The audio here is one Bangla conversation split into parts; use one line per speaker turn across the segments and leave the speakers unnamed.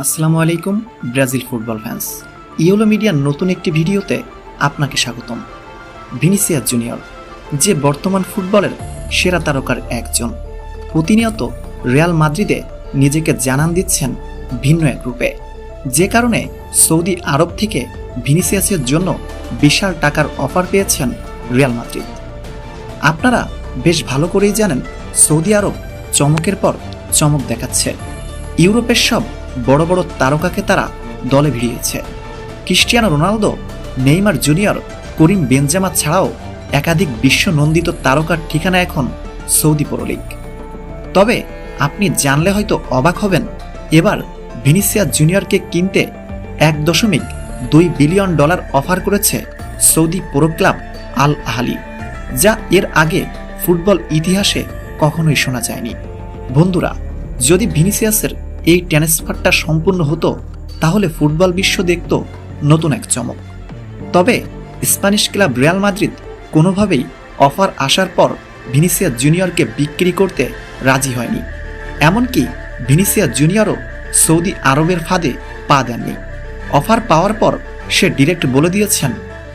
আসসালামু আলাইকুম, ব্রাজিল ফুটবল ফ্যান্স। ইউলো মিডিয়ার নতুন একটি ভিডিওতে আপনাকে স্বাগতম। ভিনিসিয়া জুনিয়র, যে বর্তমান ফুটবলের সেরা তারকার একজন। প্রতিনিয়ত রিয়াল মাদ্রিদে নিজেকে জানান দিচ্ছেন ভিন্ন এক রূপে। যে কারণে সৌদি আরব থেকে ভিনিসিয়াসের জন্য বিশাল টাকার অফার পেয়েছেন রিয়াল মাদ্রিদ। আপনারা বেশ ভালো করেই জানেন, সৌদি আরব চমকের পর চমক দেখাচ্ছে। ইউরোপের সব বড় বড় তারকাকে তারা দলে ভিড়িয়েছে। Cristiano Ronaldo, Neymar junior, Karim Benzema ছাড়াও একাধিক বিশ্বনন্দিত তারকার ঠিকানা এখন সৌদি পরলিগ। তবে আপনি জানলে হয়তো অবাক হবেন, এবার ভিনিসিয়া জুনিয়রকে কিনতে এক দশমিক দুই বিলিয়ন ডলার অফার করেছে Saudi pro club Al Ahli, যা এর আগে ফুটবল ইতিহাসে কখনোই শোনা যায়নি। বন্ধুরা, যদি ভিনিসিয়াসের এই ট্রান্সফারটা সম্পূর্ণ হতো, তাহলে ফুটবল বিশ্ব দেখত নতুন এক চমক। তবে স্প্যানিশ ক্লাব রিয়াল মাদ্রিদ কোনোভাবেই অফার আসার পর ভিনিসিয়া জুনিয়রকে বিক্রি করতে রাজি হয়নি। এমনকি ভিনিসিয়া জুনিয়রও সৌদি আরবের ফাঁদে পা দেননি। অফার পাওয়ার পর সে ডিরেক্ট বলে দিয়েছেন,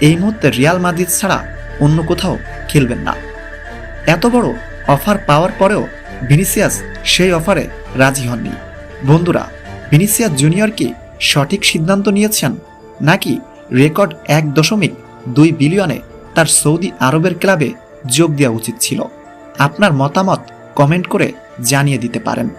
এই মুহূর্তে রিয়াল মাদ্রিদ ছাড়া অন্য কোথাও খেলবেন না। এত বড় অফার পাওয়ার পরেও ভিনিসিয়াস সেই অফারে রাজি হননি। বন্ধুরা, ভিনিসিয়াস জুনিয়র কি সঠিক সিদ্ধান্ত নিয়েছেন? নাকি রেকর্ড এক দশমিক দুই বিলিয়নে তার সৌদি আরবের ক্লাবে যোগ দেওয়া উচিত ছিল? আপনার মতামত কমেন্ট করে জানিয়ে দিতে পারেন।